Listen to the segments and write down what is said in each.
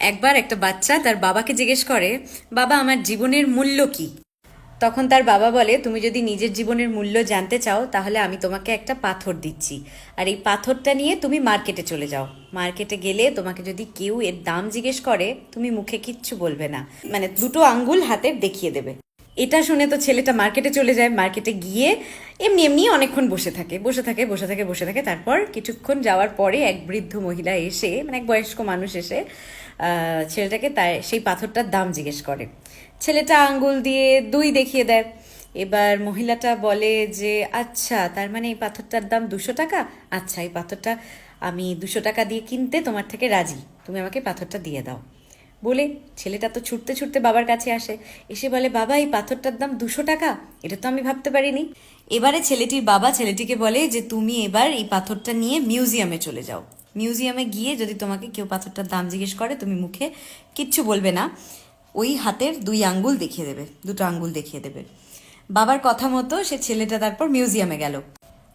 একবার একটা বাচ্চা তার বাবাকে জিজ্ঞেস করে, বাবা, আমার জীবনের মূল্য কি? তখন তার বাবা বলে, তুমি যদি নিজের জীবনের মূল্য জানতে চাও, তাহলে আমি তোমাকে একটা পাথর দিচ্ছি। আর এই পাথরটা নিয়ে তুমি মার্কেটে চলে যাও। মার্কেটে গেলে তোমাকে যদি কেউ এর দাম জিজ্ঞেস করে, তুমি মুখে কিচ্ছু বলবে না। মানে দুটো আঙ্গুল হাতের দেখিয়ে দেবে। এটা শুনে তো ছেলেটা মার্কেটে চলে যায় মার্কেটে গিয়ে এমনি এমনি অনেকক্ষণ বসে থাকে বসে থাকে বসে থাকে বসে থাকে। তারপর কিছুক্ষণ যাওয়ার পরে এক বৃদ্ধ মহিলা এসে মানে এক বয়স্ক মানুষ এসে ছেলেটাকে তার সেই পাথরটার দাম জিজ্ঞেস করে। ছেলেটা আঙ্গুল দিয়ে দুই দেখিয়ে দেয়। এবার মহিলাটা বলে যে আচ্ছা তার মানে এই পাথরটার দাম দুশো টাকা? আচ্ছা এই পাথরটা আমি দুশো টাকা দিয়ে কিনতে তোমার থেকে রাজি। তুমি আমাকে পাথরটা দিয়ে দাও। বলে, ছেলেটা তো ছুটতে ছুটতে বাবার কাছে আসে। এসে বলে, বাবা, এই পাথরটার দাম দুশো টাকা। এটা তো আমি ভাবতে পারিনি। এবারে ছেলেটির বাবা ছেলেটিকে বলে যে, তুমি এবার এই পাথরটা নিয়ে মিউজিয়ামে চলে যাও। মিউজিয়ামে গিয়ে যদি তোমাকে কেউ পাথরটার দাম জিজ্ঞেস করে, তুমি মুখে কিচ্ছু বলবে না। ওই হাতের দুই আঙ্গুল দেখিয়ে দেবে, দুটো আঙ্গুল দেখিয়ে দেবে। বাবার কথা মতো সে ছেলেটা তারপর মিউজিয়ামে গেল।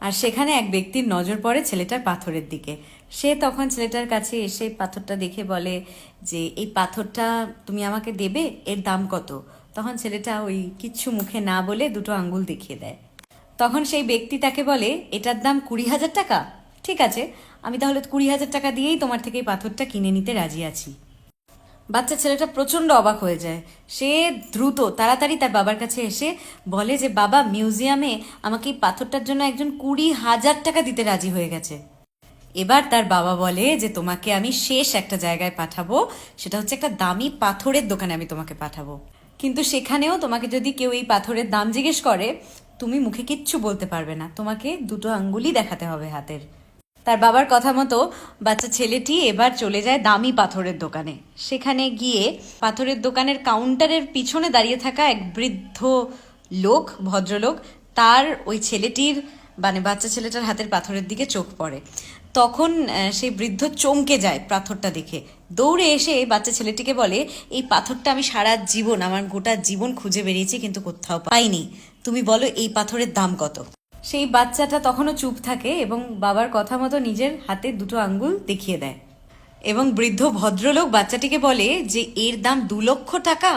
আর সেখানে এক ব্যক্তির নজর পড়ে ছেলেটার পাথরের দিকে। সে তখন ছেলেটার কাছে এসে পাথরটা দেখে বলে যে, এই পাথরটা তুমি আমাকে দেবে? এর দাম কত? তখন ছেলেটা ওই কিচ্ছু মুখে না বলে দুটো আঙ্গুল দেখিয়ে দেয়। তখন সেই ব্যক্তি তাকে বলে, এটার দাম কুড়ি হাজার টাকা? ঠিক আছে, আমি তাহলে কুড়ি হাজার টাকা দিয়েই তোমার থেকে এই পাথরটা কিনে নিতে রাজি আছি। বাচ্চা ছেলেটা প্রচণ্ড অবাক হয়ে যায়। সে দ্রুত, তাড়াতাড়ি তার বাবার কাছে এসে বলে যে, বাবা, মিউজিয়ামে আমাকে এই পাথরটার জন্য একজন কুড়ি হাজার টাকা দিতে রাজি হয়ে গেছে। এবার তার বাবা বলে যে, তোমাকে আমি শেষ একটা জায়গায় পাঠাবো। সেটা হচ্ছে একটা দামি পাথরের দোকানে আমি তোমাকে পাঠাবো। কিন্তু সেখানেও তোমাকে যদি কেউ এই পাথরের দাম জিজ্ঞেস করে, তুমি মুখে কিচ্ছু বলতে পারবে না। তোমাকে দুটো আঙ্গুলই দেখাতে হবে হাতের। তার বাবার কথা মতো বাচ্চা ছেলেটি এবার চলে যায় দামি পাথরের দোকানে। সেখানে গিয়ে পাথরের দোকানের কাউন্টারের পিছনে দাঁড়িয়ে থাকা এক বৃদ্ধ লোক, ভদ্রলোক, তার ওই ছেলেটির মানে বাচ্চা ছেলেটার হাতের পাথরের দিকে চোখ পড়ে। তখন সেই বৃদ্ধ চমকে যায় পাথরটা দেখে। দৌড়ে এসে বাচ্চা ছেলেটিকে বলে, এই পাথরটা আমি সারা জীবন, আমার গোটা জীবন খুঁজে বেরিয়েছি, কিন্তু কোথাও পাইনি। তুমি বলো এই পাথরের দাম কত? সেই বাচ্চাটা তখনও চুপ থাকে এবং বাবার কথা মতো নিজের হাতে দুটো আঙ্গুল দেখিয়ে দেয়। এবং বৃদ্ধ ভদ্রলোক বাচ্চাটিকে বলে যে, এর দাম দু লক্ষ টাকা?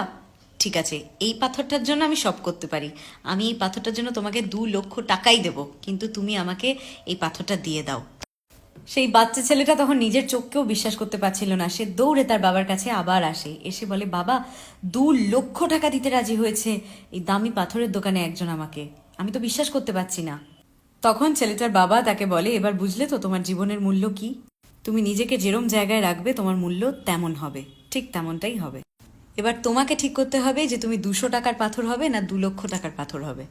ঠিক আছে, এই পাথরটার জন্য আমি সব করতে পারি। আমি এই পাথরটার জন্য তোমাকে দু লক্ষ টাকাই দেব, কিন্তু তুমি আমাকে এই পাথরটা দিয়ে দাও। সেই বাচ্চা ছেলেটা তখন নিজের চোখকেও বিশ্বাস করতে পারছিল না। সে দৌড়ে তার বাবার কাছে আবার আসে। এসে বলে, বাবা, দু লক্ষ টাকা দিতে রাজি হয়েছে। এই দামি পাথরের দোকানে একজন আমাকে। আমি তো বিশ্বাস করতে পারছি না। তখন ছেলেটার বাবা তাকে বলে, এবার বুঝলে তো তোমার জীবনের মূল্য কি? তুমি নিজেকে যেরম জায়গায় রাখবে, তোমার মূল্য তেমন হবে। ঠিক তেমনটাই হবে। এবার তোমাকে ঠিক করতে হবে যে তুমি দুশো টাকার পাথর হবে না দু লক্ষ টাকার পাথর হবে।